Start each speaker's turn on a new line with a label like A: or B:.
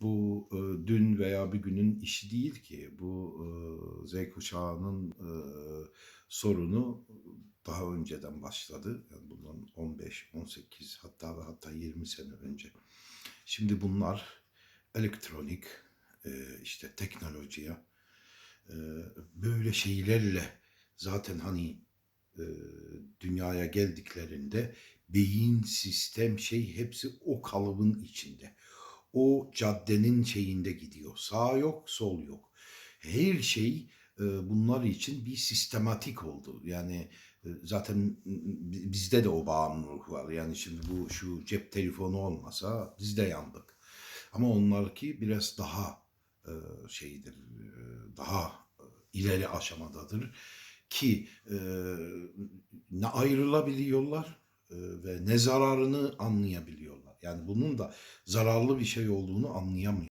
A: Bu e, dün veya bir günün işi değil ki. Bu e, Z kuşağının e, sorunu daha önceden başladı. Yani bundan 15, 18 hatta ve hatta 20 sene önce. Şimdi bunlar elektronik, e, işte teknolojiye, e, böyle şeylerle zaten hani e, dünyaya geldiklerinde beyin, sistem, şey hepsi o kalıbın içinde. O caddenin şeyinde gidiyor. Sağ yok, sol yok. Her şey e, bunlar için bir sistematik oldu. Yani e, zaten bi- bizde de o bağımlılık var. Yani şimdi bu şu cep telefonu olmasa biz de yandık. Ama onlarki biraz daha e, şeydir, daha ileri aşamadadır ki ne ayrılabiliyorlar ve ne zararını anlayabiliyorlar. Yani bunun da zararlı bir şey olduğunu anlayamıyor.